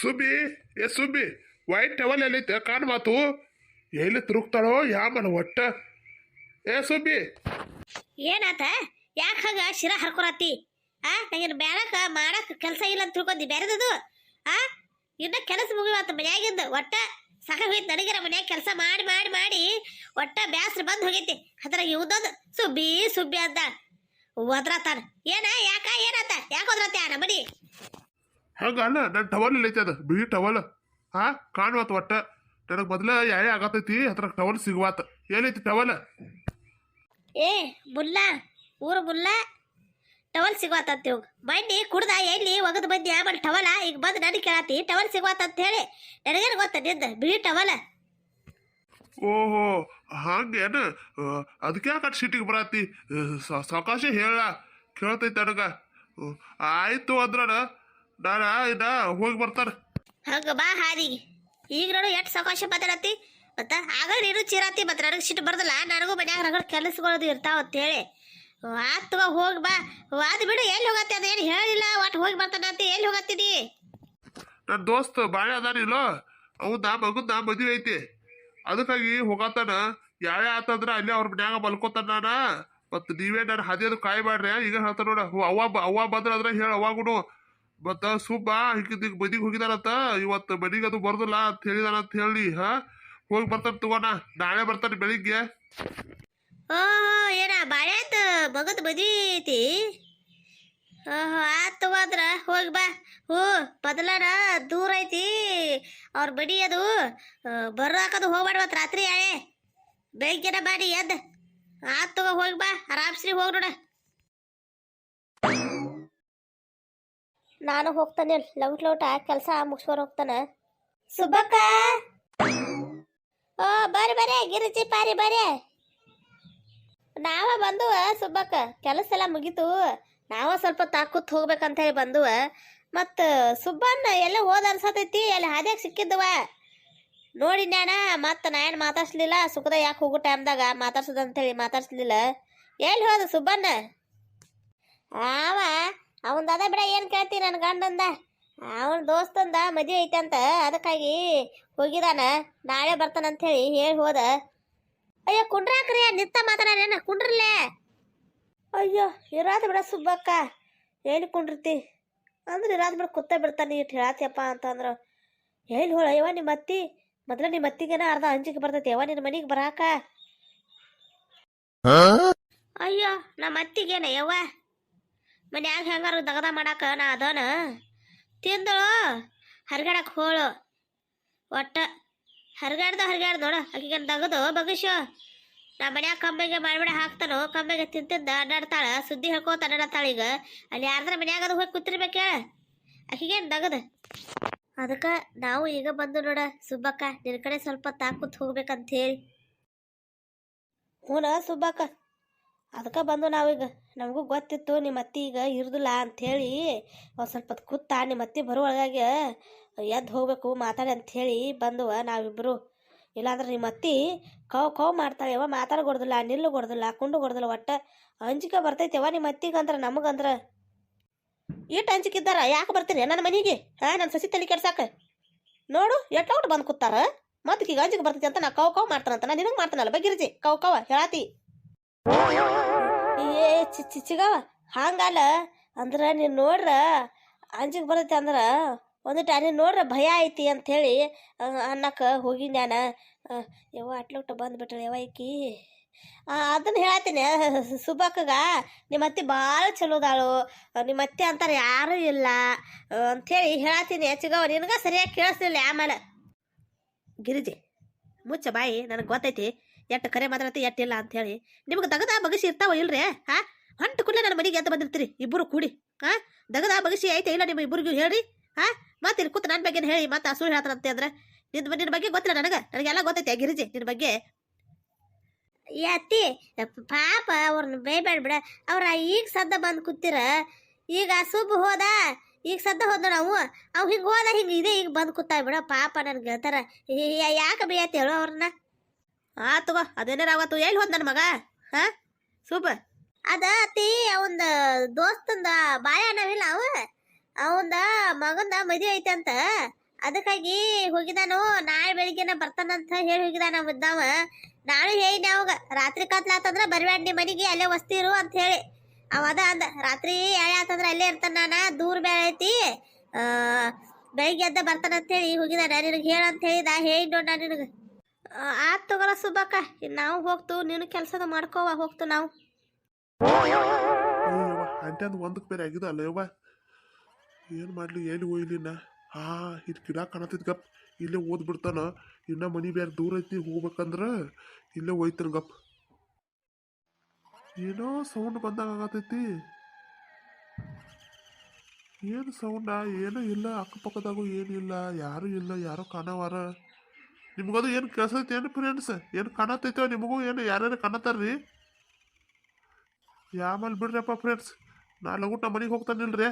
ಸುಬ್ಬಿ ಏ ಸುಬಿ white towel ಎಲ್ಲೈತೆ ಕಾಣ್ ಮಾತು. ಎಲ್ಲಿ ತಿರುಗ್ತಾಳೋ ಯಾಮನ ಒಟ್ಟ ಏ ಸುಬಿ. ಏನಾತ? ಯಾಕೆ ಹಂಗ ಶಿರ ಹರ್ಕೊರತ್ತಿ ಆ, ನಂಗೇನು ಬ್ಯಾಳಕ ಮಾಡಕ್ ಕೆಲಸ ಇಲ್ಲ ಅಂತ ತಿಳ್ಕೊಂಡಿ ಬೇರೆದದು ಆ, ಇನ್ನ ಕೆಲಸ ಮುಗಿವಾತ ಮನ್ಯಾಗಿಂದ ಒಟ್ಟ ಸಾಕಾಗೋಯ್ತು ನನಗಿರ ಮನ್ಯಾಗ ಕೆಲಸ ಮಾಡಿ ಮಾಡಿ ಮಾಡಿ ಒಟ್ಟ ಬ್ಯಾಸ್ರ ಬಂದ್ ಹೋಗೈತಿ. ಅದ್ರ ಇವ್ದೊಂದು ಸುಬ್ಬಿ ಸುಬ್ಬಿ ಅಂತ ಒದ್ರತಾನ ಏನ, ಯಾಕ, ಏನಾತ? ಯಾಕೆ ಒದ್ರತ್ಯ ನಮ್ಮನಿ ಹಂಗ ಅಲ್ಲ ನನ್ನ ಟವಲ್ ಇಲ್ಲೈತೆ ಅದು ಬಿಳಿ ಟವಲ್ ಹಾ ಕಾಣುವತ್ ಒಟ್ಟ. ನನಗೆ ಮೊದಲ ಯಾಯ ಆಗತೈತಿ ಹತ್ರ ಟವಲ್ ಸಿಗುವಾತ. ಏನೈತಿ ಟವಲ್ ಏ ಬುಲ್ಲ ಊರು ಬುಲ್ಲ ಟವಲ್ ಸಿಗುವಾತಂತ ಇವಾಗ. ಬನ್ನಿ ಕುಡ್ದ ಎಲ್ಲಿ ಒಗದು ಬಂದಿ ಆಮೇಲೆ ಟವಲ ಈಗ ಬಂದು ನನಗೆ ಕೇಳತ್ತಿ ಟವಲ್ ಸಿಗುವತ್ತಂತ ಹೇಳಿ. ನನಗೇನು ಗೊತ್ತ ನಿಂದ ಬಿಳಿ ಟವಲ ಓಹೋ ಹಾಂಗೇನ? ಅದಕ್ಕೆ ಯಾಕೆ ಸಿಟಿಗೆ ಬರತ್ತಿ? ಸಾವಕಾಶ ಹೇಳ ಕೇಳ್ತೈತೆ ನನಗ. ಆಯ್ತು ಅಂದ್ರ ನಾನು ಇದ ಹೋಗಿ ಬರ್ತಾರ. ಹಂಗ ಬಾ ಹಾದಿಗೆ ಈಗ ನೋಡು ಎಷ್ಟು ಸಾವಕಾಶ ಮಾತಾಡತ್ತಿ ಮತ್ತ ಆಗ ನೀನು ಚಿರಾತಿ ಮತ್ತೆ ನನಗೆ ಸಿಟ್ಟು ಬರ್ದಲ್ಲ. ನನಗೂ ಮನ್ಯಾಗ ರಗಡ್ ಕೆಲಸಗಳದು ಇರ್ತಾವ ಅಂತೇಳಿ ಆತ್ವ ಹೋಗಿ ಬಾ. ಅದು ಬಿಡು ಎಲ್ಲಿ ಹೋಗತ್ತೆ ಅದೇನು ಹೇಳಿಲ್ಲ. ಒಟ್ಟು ಹೋಗಿ ಬರ್ತಾನಂತ ಎಲ್ಲಿ ಹೋಗತ್ತಿದಿ ನನ್ನ ದೋಸ್ತ್ ಬಾಳೆ ಅದಾನಿಲ್ಲೋ ಅವ್ ನಾ ಮಗು ನಾ ಮದುವೆ ಐತಿ. ಅದಕ್ಕಾಗಿ ಹೋಗತ್ತಾನ ಯಾರೇ ಆತಂದ್ರ ಅಲ್ಲಿ ಅವ್ರ ಮನ್ಯಾಗ ಮಲ್ಕೋತಾನ ನಾನ. ಮತ್ ನೀವೇ ನಾನು ಹದಿಯೋದು ಕಾಯಿ ಮಾಡ್ರಿ. ಈಗ ಹೇಳ್ತಾನ ನೋಡ. ಅವ್ವ ಅವ್ವ ಬಂದ್ರ ಅದ್ರ ಹೇಳ. ಅವಾಗುನು ಮತ್ತ ಸುಬ್ಬ, ಹಿಂಗ ಮನಿಗೆ ಹೋಗಿದಾನಂತ, ಇವತ್ತು ಮನಿಗೆ ಅದು ಬರ್ದಿಲ್ಲ ಅಂತ ಹೇಳಿದಾನ ಅಂತ ಹೇಳಿ, ಹಾ? ಹೋಗಿ ಬರ್ತಾನೆ ತಗೋಣ ನಾಳೆ ಬರ್ತಾನೆ ಬೆಳಿಗ್ಗೆ. ಓಹೋ ಏನ ಬಾಳ್ಯಾತ ಮಗದ ಮದ್ವಿ ಐತಿ? ಓಹೋ ಆತು ಹೋದ್ರ ಹೋಗಿ ಬಾ. ಹ್ಞೂ ಬದಲಾನ ದೂರ ಐತಿ. ಅವ್ರ ಬಡಿ ಅದು ಬರೋಕದು ಹೋಗ್ಬೇಡ್ವತ್ ರಾತ್ರಿ ಯಾಳೆ ಬೆಳಿಗ್ಗೆನ ಬಾಡಿ ಎದ್ದ. ಆತ್ ಹೋಗಿ ಬಾ. ಆರಾಮ್ಸ್ರಿ ಹೋಗಿ ನೋಡ. ನಾನು ಹೋಗ್ತಾನೆ ಲೌಟ್ ಲೌಟ ಕೆಲಸ ಮುಗಿಸ್ಕೊಂಡು ಹೋಗ್ತಾನೆ. ಸುಬ್ಬಕ್ಕ! ಓ ಬರ್ರಿ ಬರ್ರಿ. ಗಿರಿಜಿ ಪಾರಿ ಬರ್ರಿ. ನಾವ ಬಂದುವ ಸುಬ್ಬಕ್ಕ ಕೆಲಸ ಎಲ್ಲ ಮುಗೀತು. ನಾವ ಸ್ವಲ್ಪ ತಾಕೂತ್ ಹೋಗ್ಬೇಕಂತ ಹೇಳಿ ಬಂದುವ ಮತ್ತ ಸುಬ್ಬಣ್ಣ ಎಲ್ಲ ಹೋದ ಅನ್ಸತೈತಿ ಅಲ್ಲಿ ಹಾದ್ಯಾಗ ಸಿಕ್ಕಿದ್ದವ. ನೋಡಿ ನ್ಯಾಣ ಮತ್ತ ನಾ ಏನ್ ಮಾತಾಡ್ಸ್ಲಿಲ್ಲ ಸುಖದ ಯಾಕೆ ಹೋಗೋ ಟೈಮ್ದಾಗ ಮಾತಾಡ್ಸೋದಂತ ಹೇಳಿ ಮಾತಾಡ್ಸ್ಲಿಲ್ಲ. ಎಲ್ಲಿ ಹೋದ ಸುಬ್ಬಣ್ಣ? ಆವ ಬಿಡ ಏನು ಕೇಳ್ತಿ ನನ್ನ ಗಂಡಂದ? ಅವನ ದೋಸ್ತಂದ ಮದುವೆ ಐತಂತ ಅದಕ್ಕಾಗಿ ಹೋಗಿದಾನ. ನಾಳೆ ಬರ್ತಾನಂತ ಹೇಳಿ ಹೇಳಿ ಹೋದ. ಅಯ್ಯೋ ಕುಂಡ್ರಾಕ್ರಿ ನಿತ್ತ ಮಾತಾಡೇನ ಕುಂಡ್ರಲ್ಲೇ? ಅಯ್ಯೋ ಇರಾದ ಬಿಡ ಸುಬ್ಬಕ್ಕ. ಏನು ಕುಂಡಿರ್ತಿ? ಅಂದ್ರೆ ಇರಾದ ಬಿಡ ಕುತ್ತ ಬಿಡ್ತಾನೆ ಇಟ್ಟು ಹೇಳತ್ಯಪ್ಪ ಅಂತಂದ್ರೆ ಹೇಳಿ ಹೋಳ ಅಯ್ಯವ ನಿಮ್ಮ ಅತ್ತಿ? ಮೊದಲ ನಿಮ್ಮ ಅತ್ತಿಗೇನ ಅರ್ಧ ಅಂಜಿಕೆ ಬರ್ತೈತಿ ಯಾವ ನಿನ್ನ ಮನೆಗೆ ಬರಾಕ? ಅಯ್ಯೋ ನಮ್ಮ ಅತ್ತಿಗೇನ ಯವ್ವ? ಮನ್ಯಾಗ ಹೆಂಗಾರು ದಗದ ಮಾಡಾಕ ನಾ ಅದನ. ತಿಂದಳು ಹರ್ಗಾಡಕ್ ಹೋಳು. ಒಟ್ಟ ಹರ್ಗಾಡ್ದ ಹರ್ಗಾಡ್ದ ನೋಡ ಆಕಿಗೆ ದಗದು ಬಗಶು ನಾ ಮನ್ಯಾಗ ಕಂಬೆಗೆ ಮಾಡ್ಬಿಡ ಹಾಕ್ತಾನೋ, ಕಂಬೆಗೆ ತಿಂತಿದ್ದ ಅಡ್ಡಾಡ್ತಾಳ ಸುದ್ದಿ ಹೇಳ್ಕೋತ ಅಡ್ಡಾಡ್ತಾಳ ಈಗ. ಅಲ್ಲಿ ಯಾರ್ದ್ರ ಮನ್ಯಾಗ ಅದು ಹೋಗಿ ಕೂತಿರ್ಬೇಕ ಆಕಿಗೇನು ದಗದ? ಅದಕ್ಕೆ ನಾವು ಈಗ ಬಂದು ನೋಡ, ಸುಬ್ಬಕ್ಕ ನಿನ್ನ ಕಡೆ ಸ್ವಲ್ಪ ತಾಕೂತ್ ಹೋಗ್ಬೇಕಂತ ಹೇಳಿ ಹ್ಞೂ ಸುಬ್ಬಕ್ಕ. ಅದಕ್ಕೆ ಬಂದು ನಾವೀಗ ನಮಗೂ ಗೊತ್ತಿತ್ತು ನಿಮ್ಮ ಅತ್ತಿ ಈಗ ಇರುದಿಲ್ಲ ಅಂಥೇಳಿ ಒಂದು ಸ್ವಲ್ಪ ಅದು ಕೂತ ನಿಮ್ಮ ಅತ್ತಿ ಬರುವೊಳಗಾಗಿ ಎದ್ದು ಹೋಗ್ಬೇಕು ಮಾತಾಡಿ ಅಂಥೇಳಿ ಬಂದುವ ನಾವಿಬ್ಬರು ಇಲ್ಲಾಂದ್ರೆ ನಿಮ್ಮ ಅತ್ತಿ ಕೌ ಕೌ ಮಾಡ್ತಾಳೆ ಮಾತಾಡ ಮಾತಾಡ್ಕೊಡ್ದಿಲ್ಲ ನಿಲ್ಲು ಕೊಡ್ದಿಲ್ಲ ಕುಂಡು ಕೊಡ್ದಿಲ್ಲ ಒಟ್ಟ. ಅಂಜಿಕೆ ಬರ್ತೈತೆವ ನಿಮ್ಮ ಅತ್ತಿಗಂದ್ರೆ, ನಮಗಂದ್ರೆ. ಇಟ್ಟು ಅಂಜಿಕಿದ್ದಾರ, ಯಾಕೆ ಬರ್ತೀನಿ ನನ್ನ ಮನೆಗೆ? ಹಾಂ, ನನ್ನ ಸಸಿ ತಲೆ ಕೆಡ್ಸಾಕ? ನೋಡು, ಎಟ್ಲೌಟ್ ಬಂದು ಕೂತಾರ. ಮತ್ತೆ ಈಗ ಅಂಜಿಕೆ ಬರ್ತೈತಿ ಅಂತ ನಾ ಕೌ ಕವ್ ಮಾಡ್ತಾನಂತ. ನಾನು ನಿನಗೆ ಮಾಡ್ತಾನಲ್ಲ, ಬಗ್ಗಿರಿಜಿ, ಕೌ ಕೌ, ಹೇಳಾತಿ. ಏ ಚಿ ಚಿ ಚಿಗವ ಹಂಗಲ್ಲ. ಅಂದ್ರೆ ನೀನು ನೋಡ್ರ, ಅಂಜಿಗೆ ಬರ್ತೈತಿ ಅಂದ್ರೆ, ಒಂದು ನೀನು ನೋಡ್ರ ಭಯ ಐತಿ ಅಂಥೇಳಿ ಅನ್ನಕ್ಕೆ ಹೋಗಿ ನಾನು ಯಾವ ಅಟ್ಲೊಟ್ಟು ಬಂದ್ಬಿಟ್ರೆ ಯಾವ ಐಕಿ ಅದನ್ನ ಹೇಳತ್ತೀನಿ ಸುಬಕ್ಕಗ ನಿಮ್ಮ ಅತ್ತೆ ಭಾಳ ಚಲೋದಾಳು. ನಿಮ್ಮ ಅತ್ತೆ ಅಂತಾರೆ ಯಾರೂ ಇಲ್ಲ. ಅಂತ ಅಂಥೇಳಿ ಹೇಳತ್ತೀನಿ ಚಿಗವ ನಿನಗ ಸರಿಯಾಗಿ ಕೇಳಿಸ್ಲಿಲ್ಲ ಆಮೇಲೆ. ಗಿರಿಜಿ, ಮುಚ್ಚ ಬಾಯಿ, ನನಗೆ ಗೊತ್ತೈತಿ. ಎಟ್ಟು ಕರೆ ಮಾತಾಡತ್ತೆ ಎಟ್ಟಿಲ್ಲ ಅಂಥೇಳಿ ನಿಮ್ಗೆ ದಗದ ಬಗಸಿ ಇರ್ತಾವ ಇಲ್ರಿ, ಹಾ? ಹೊಂಟು ಕೂಡಲೇ ನನ್ನ ಮನೆಗೆ ಎದ್ದು ಬಂದಿರ್ತೀರಿ, ಇಬ್ಬರು ಕೂಡಿ, ಹಾ? ದಗದ ಬಗಸಿ ಐತೆ ಇಲ್ಲ ನಿಮ್ಮ ಇಬ್ಬರಿಗೂ ಹೇಳಿ ಹಾ? ಮತ್ತೆ ಇಲ್ಲಿ ಕೂತು ನನ್ನ ಬಗ್ಗೆ ಹೇಳಿ, ಮತ್ತೆ ಸುಳ್ಳು ಹೇಳ್ತಾರಂತೆ ಅಂದ್ರೆ. ನಿನ್ನ ನಿನ್ನ ಬಗ್ಗೆ ಗೊತ್ತಿಲ್ಲ ನನಗೆ, ನನಗೆಲ್ಲ ಗೊತ್ತೈತೆ ಗಿರಿಜಿ ನಿನ್ನ ಬಗ್ಗೆ. ಏ ಅತ್ತಿ ಪಾಪ ಅವ್ರನ್ನ ಬೇಯ್ಬೇಡ ಬಿಡ, ಅವ್ರ ಈಗ ಸದ್ದ ಬಂದು ಕೂತಿರ, ಈಗ ಸುಬ್ಬು ಹೋದ, ಈಗ ಸದ್ದ ಹೋದ ನಾವು, ಅವ್ ಹಿಂಗೆ ಹೋದ ಹಿಂಗೆ ಇದೆ, ಈಗ ಬಂದು ಕೂತ ಬಿಡ, ಪಾಪ ನನ್ಗೆ ಹೇಳ್ತಾರ ಯಾಕೆ ಬೇಯತ್ತೆ ಹೇಳು ಅವ್ರನ್ನ? ಆ, ತಗೋ ಅದೇನಾರ ಅವತ್ತು ಎಲ್ಲಿ ಹೋದ್ ನನ್ನ ಮಗ? ಹಾ? ಸೂಪ. ಅದ ಅತಿ ಅವಂದ ದೋಸ್ತಂದ ಬಾಯ ಅನ್ನವಿಲ್ಲ ಅವ. ಅವಂದ ಮಗಂದ ಮದುವೆ ಐತಂತ ಅದಕ್ಕಾಗಿ ಹೋಗಿದಾನು, ನಾಳೆ ಬೆಳಿಗ್ಗೆನ ಬರ್ತಾನಂತ ಹೇಳಿ ಹೋಗಿದಾನ ಮುದ್ದಾವ. ನಾನು ಹೇಳಿ ಅವಾಗ, ರಾತ್ರಿ ಕತ್ಲಾತಂದ್ರ ಬರ್ಬೇಡ ನಿಮ್ಮ ಮನೆಗೆ, ಅಲ್ಲೇ ವಸ್ತಿರು ಅಂತ ಹೇಳಿ. ಅವ ಅದ ಅಂದ, ರಾತ್ರಿ ಯಾಳೆ ಆತಂದ್ರ ಅಲ್ಲೇ ಇರ್ತಾನ ನಾನ, ದೂರ ಬೇರೆ ಐತಿ. ಬೆಳಿಗ್ಗೆ ಅದ ಬರ್ತಾನಂತ ಹೇಳಿ ಹೋಗಿದಾನ, ನಿನಗೆ ಹೇಳ ಅಂತ ಹೇಳಿದ, ಹೇಳಿ ನೋಡ್ ನಾನು ನಿನಗೆ. ಆತ್ ತಗೋಳ ಸುಬ್ಬಕ್ಕ. ನಾವು ಹೋಗ್ತು, ನೀನು ಕೆಲಸದ ಮಾಡ್ಕೋವ ಹೋಗ್ತು ನಾವು. ಅಂದ್ ಒಂದಕ್ಕೆ ಬೇರೆ ಆಗಿದೆ ಅಲ್ಲ, ಯವ್ವ? ಏನು ಮಾಡಲಿ, ಎಲ್ಲಿ ಹೋಯ್ಲಿ ನಾ ಹಾ ಇದು ಗಿಡ ಕಾಣತ್ತಿದ್ ಗಪ್. ಇಲ್ಲೇ ಓದ್ ಬಿಡ್ತಾನ. ಇನ್ನ ಮನಿ ಬೇರೆ ದೂರ ಐತಿ, ಹೋಗ್ಬೇಕಂದ್ರ ಇಲ್ಲೇ ಹೋಯ್ತಾನ ಗಪ್. ಏನೋ ಸೌಂಡ್ ಬಂದಾಗ ಆಗತೈತಿ. ಏನು ಸೌಂಡ? ಏನೂ ಇಲ್ಲ, ಅಕ್ಕಪಕ್ಕದಾಗೂ ಏನು ಇಲ್ಲ ಯಾರೂ ಇಲ್ಲ, ಯಾರೋ ಕಾಣವಾರ. ನಿಮ್ಗದು ಏನು ಕೇಳ್ಸೈತಿ ಏನು ಫ್ರೆಂಡ್ಸ್ ಏನು ಕಾಣತೈತೋ ನಿಮಗೂ? ಏನು ಯಾರ್ಯಾರು ಕಾಣತ್ತಾರ್ರಿ? ಯಾಮಲ್ ಬಿಡ್ರಪ್ಪ ಫ್ರೆಂಡ್ಸ್ ನಾ ಊಟ ನಮ್ಮ ಮನೆಗೆ ಹೋಗ್ತಾನಿಲ್ರಿ.